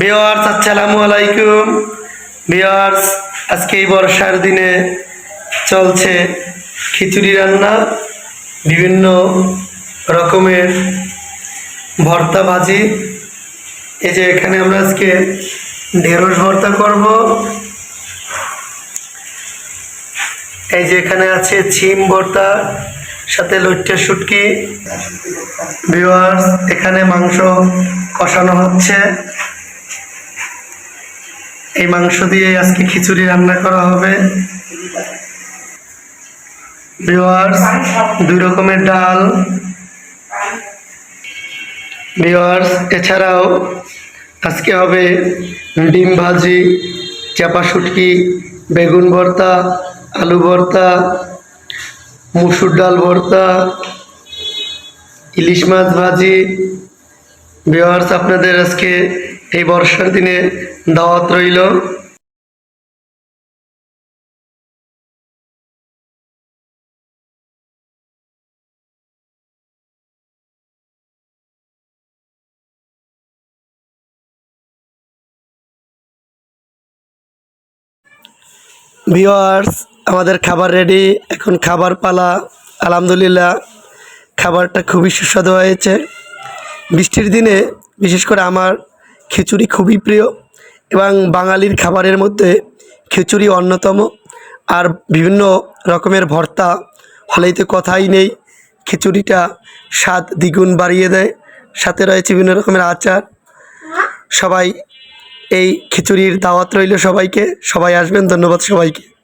বিয়ার্স আসসালামু আলাইকুম। বিয়ার্স আজকে এই বর্ষার দিনে চলছে খিচুড়ি রান্না, বিভিন্ন রকমের ভর্তা ভাজি। এই যে এখানে আমরা আজকে ঢেঁড়স ভর্তা করব। এই যে এখানে আছে ছিম ভর্তা, সাথে লইট্টা শুটকি। ভিউয়ার্স এখানে মাংস কষানো হচ্ছে। এই মাংস দিয়ে আজকে খিচুড়ি রান্না করা হবে। ভিউয়ার্স দুই রকমের ডাল। ভিউয়ার্স এছাড়াও আজকে হবে ডিম ভাজি, চাপা শুটকি, বেগুন ভর্তা, আলু ভর্তা, মুসুর ডাল ভর্তা, ইলিশ মাছ ভাজি। ভিওয়ার্স আপনাদের আজকে এই বর্ষার দিনে দাওয়াত রইল। ভিওয়ার্স আমাদের খাবার রেডি এখন খাবার পালা। আলহামদুলিল্লাহ, খাবারটা খুবই সুস্বাদু হয়েছে। বৃষ্টির দিনে, বিশেষ করে আমার খিচুড়ি খুবই প্রিয় এবং বাঙালির খাবারের মধ্যে খিচুড়ি অন্যতম। আর বিভিন্ন রকমের ভর্তা হলেই তো কথাই নেই। খিচুড়িটা স্বাদ দ্বিগুণ বাড়িয়ে দেয়। সাথে রয়েছে বিভিন্ন রকমের আচার। সবাই এই খিচুড়ির দাওয়াত রইল সবাইকে। সবাই আসবেন, ধন্যবাদ সবাইকে।